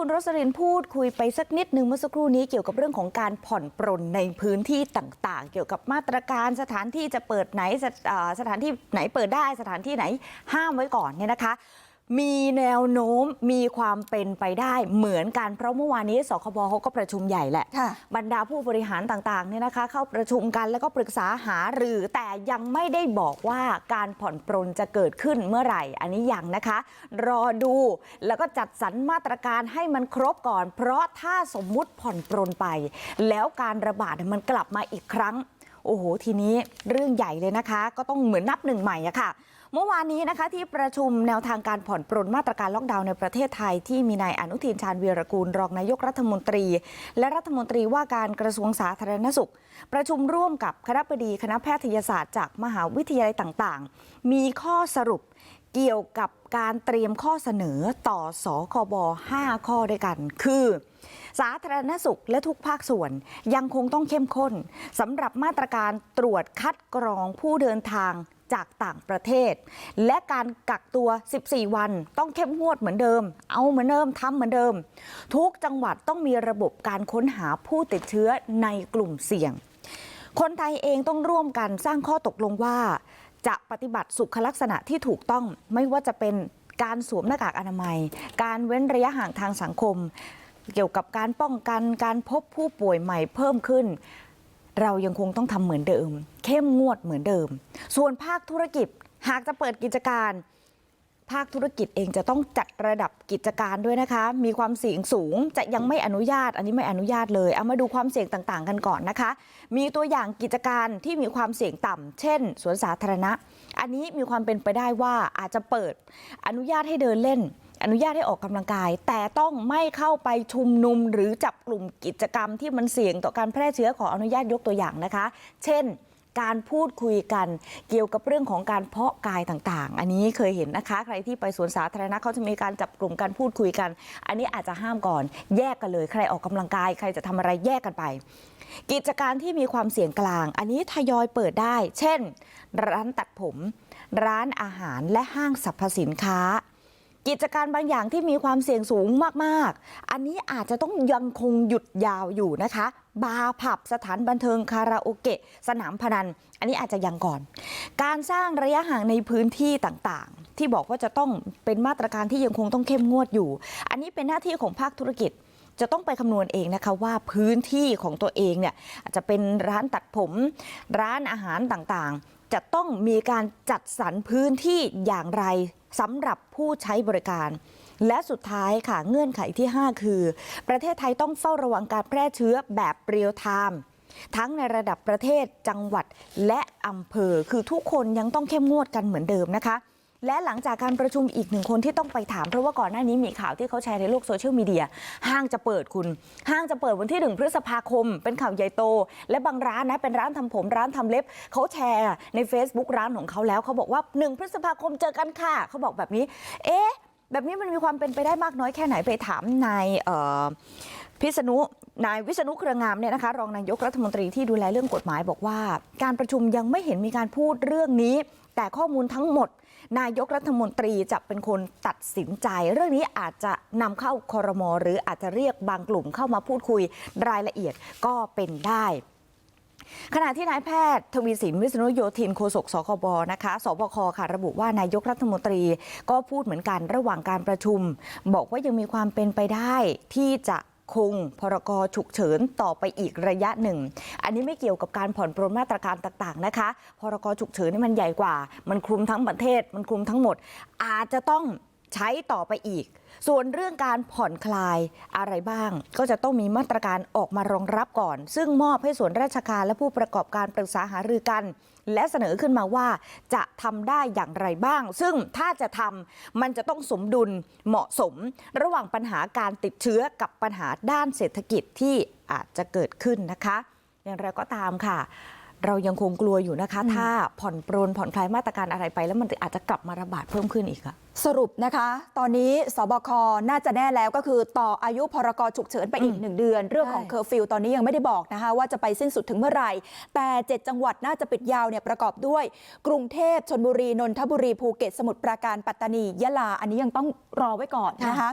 คุณโรสลินพูดคุยไปสักนิดนึงเมื่อสักครู่นี้เกี่ยวกับเรื่องของการผ่อนปรนในพื้นที่ต่าง ๆ เกี่ยวกับมาตรการสถานที่จะเปิดไหนสสถานที่ไหนเปิดได้สถานที่ไหนห้ามไว้ก่อนเนี่ยนะคะ มีแนวโน้มมีความเป็นไปได้เหมือนกันเพราะเมื่อวานนี้สคบเขาก็ประชุมใหญ่แหละค่ะบรรดาผู้บริหารต่างๆเนี่ยนะคะ เข้าประชุมกันแล้วก็ปรึกษาหารือแต่ยังไม่ได้บอกว่าการผ่อนปรนจะเกิดขึ้นเมื่อไหร่ อันนี้ยังนะคะ รอดูแล้วก็จัดสรรมาตรการให้มันครบก่อน เพราะถ้าสมมุติผ่อนปรนไป แล้วการระบาดเนี่ยมันกลับมาอีกครั้งโอ้โหทีนี้เรื่องใหญ่เลยนะคะ ก็ต้องเหมือนนับหนึ่งใหม่อะค่ะ เมื่อวานนี้นะคะที่ประชุมแนวทางการผ่อนปรนมาตรการล็อกดาวน์ในประเทศไทยที่มีนายอนุทินชาญวีรกูลรองนายกรัฐมนตรี และรัฐมนตรีว่าการกระทรวงสาธารณสุข ประชุมร่วมกับคณะบดีคณะแพทยศาสตร์จากมหาวิทยาลัยต่างๆ มีข้อสรุปเกี่ยวกับการเตรียมข้อเสนอต่อสคบ 5 ข้อด้วยกัน คือ สาธารณสุขและทุกภาคส่วนยังคงต้องเข้มข้นสำหรับมาตรการตรวจคัดกรองผู้เดินทาง จากต่างประเทศและการกักตัว14วันต้องเข้มงวดเหมือนเดิมเอาเหมือนเดิมทำเหมือนเดิม ทุกจังหวัดต้องมีระบบการค้นหาผู้ติดเชื้อในกลุ่มเสี่ยง คนไทยเองต้องร่วมกันสร้างข้อตกลงว่า จะปฏิบัติสุขลักษณะที่ถูกต้องไม่ว่าจะเป็นการสวมหน้ากากอนามัย การเว้นระยะห่างทางสังคม เกี่ยวกับการป้องกันการพบผู้ป่วยใหม่เพิ่มขึ้น เรายังคงต้องทำเหมือนเดิม เข้มงวดเหมือนเดิม ส่วนภาคธุรกิจหากจะเปิดกิจการ ภาคธุรกิจเองจะต้องจัดระดับกิจการด้วยนะคะ มีความเสี่ยงสูงจะยังไม่อนุญาต อันนี้ไม่อนุญาตเลยเอามาดูความเสี่ยงต่าง ๆ กันก่อนนะคะ มีตัวอย่างกิจการที่มีความเสี่ยงต่ำเช่นสวนสาธารณะ อันนี้มีความเป็นไปได้ว่าอาจจะเปิดอนุญาตให้เดินเล่น อนุญาตให้ออกกำลังกายแต่ต้องไม่เข้าไปชุมนุมหรือจับกลุ่มกิจกรรมที่มันเสี่ยงต่อการแพร่เชื้อขออนุญาตยกตัวอย่างนะคะ เช่น การพูดคุยกันเกี่ยวกับเรื่องของการเพาะกายต่างๆ อันนี้เคยเห็นนะคะ ใครที่ไปสวนสาธารณะเขาจะมีการจับกลุ่มการพูดคุยกัน อันนี้อาจจะห้ามก่อน แยกกันเลย ใครออกกำลังกาย ใครจะทำอะไรแยกกันไปกิจการที่มีความเสี่ยงกลาง อันนี้ทยอยเปิดได้ เช่น ร้านตัดผม ร้านอาหารและห้างสรรพสินค้า กิจการบางอย่างที่มีความเสี่ยงสูงมากๆอันนี้อาจจะต้องยังคงหยุดยาวอยู่นะคะบาร์ผับสถานบันเทิงคาราโอเกะสนามพนันอันนี้อาจจะยังก่อน การสร้างระยะห่างในพื้นที่ต่างๆ ที่บอกว่าจะต้องเป็นมาตรการที่ยังคงต้องเข้มงวดอยู่ อันนี้เป็นหน้าที่ของภาคธุรกิจจะต้องไปคำนวณเองนะคะว่าพื้นที่ของตัวเองเนี่ยอาจจะเป็นร้านตัดผม ร้านอาหารต่างๆ จะต้องมีการจัดสรรพื้นที่อย่างไร สำหรับผู้ใช้บริการและสุดท้ายค่ะเงื่อนไขที่5คือ ประเทศไทยต้องเฝ้าระวังการแพร่เชื้อแบบเรียลไทม์ทั้งในระดับประเทศจังหวัดและอำเภอคือทุกคนยังต้องเข้มงวดกันเหมือนเดิมนะคะ และหลังจากการประชุมอีกหนึ่งคนที่ต้องไปถามเพราะว่าก่อนหน้านี้มีข่าวที่เขาแชร์ในโลกโซเชียลมีเดียห้างจะเปิดคุณ ห้างจะเปิดวันที่หนึ่งพฤษภาคม เป็นข่าวใหญ่โต และบางร้านนะเป็นร้านทำผมร้านทำเล็บเขาแชร์ใน Facebook ร้านของเขาแล้วเขาบอกว่าหนึ่งพฤษภาคมเจอกันค่ะเขาบอกแบบนี้ เอ๊ะ แบบนี้มันมีความเป็นไปได้มากน้อยแค่ไหนไปถามนายพิษณุนายวิษณุเครืองามเนี่ยนะคะรองนายกรัฐมนตรีที่ดูแลเรื่องกฎหมายบอกว่า การประชุมยังไม่เห็นมีการพูดเรื่องนี้ แต่ข้อมูลทั้งหมด นายกรัฐมนตรีจะเป็นคนตัดสินใจ เรื่องนี้อาจจะนำเข้าคอรมอหรืออาจจะเรียกบางกลุ่มเข้ามาพูดคุยรายละเอียดก็เป็นได้ ขณะที่นายแพทย์ทวีสินวิษณุโยธินโฆษกสคบนะคะสบคค่ะระบุว่านายกรัฐมนตรีก็พูดเหมือนกันระหว่างการประชุม บอกว่ายังมีความเป็นไปได้ที่จะคงพรกฉุกเฉินต่อไปอีกระยะหนึ่ง อันนี้ไม่เกี่ยวกับการผ่อนปรนมาตรการต่างๆนะคะ พรกฉุกเฉินนี่มันใหญ่กว่า มันคลุมทั้งประเทศ มันคลุมทั้งหมด อาจจะต้อง ใช้ต่อไปอีกส่วนเรื่องการผ่อนคลายอะไรบ้างก็จะต้องมีมาตรการออกมารองรับก่อนซึ่งมอบให้ส่วนราชการและผู้ประกอบการปรึกษาหารือกัน และเสนอขึ้นมาว่าจะทำได้อย่างไรบ้าง ซึ่งถ้าจะทำมันจะต้องสมดุลเหมาะสม ระหว่างปัญหาการติดเชื้อกับปัญหาด้านเศรษฐกิจที่อาจจะเกิดขึ้นนะคะ อย่างไรก็ตามค่ะ เรายังคงกลัวอยู่นะคะ ถ้าผ่อนปรนผ่อนคลายมาตรการอะไรไป แล้วมันอาจจะกลับมาระบาดเพิ่มขึ้นอีกอะสรุปนะคะ ตอนนี้สบคน่าจะแน่แล้วก็คือต่ออายุพรกฉุกเฉินไปอีกหนึ่งเดือน เรื่องของใช่เคอร์ฟิวตอนนี้ยังไม่ได้บอกนะคะ ว่าจะไปสิ้นสุดถึงเมื่อไหร่ แต่ 7 จังหวัดน่าจะปิดยาวเนี่ยประกอบด้วย กรุงเทพชนบุรีนนทบุรีภูเก็ตสมุทรปราการปัตตานียะลา อันนี้ยังต้องรอไว้ก่อนนะคะ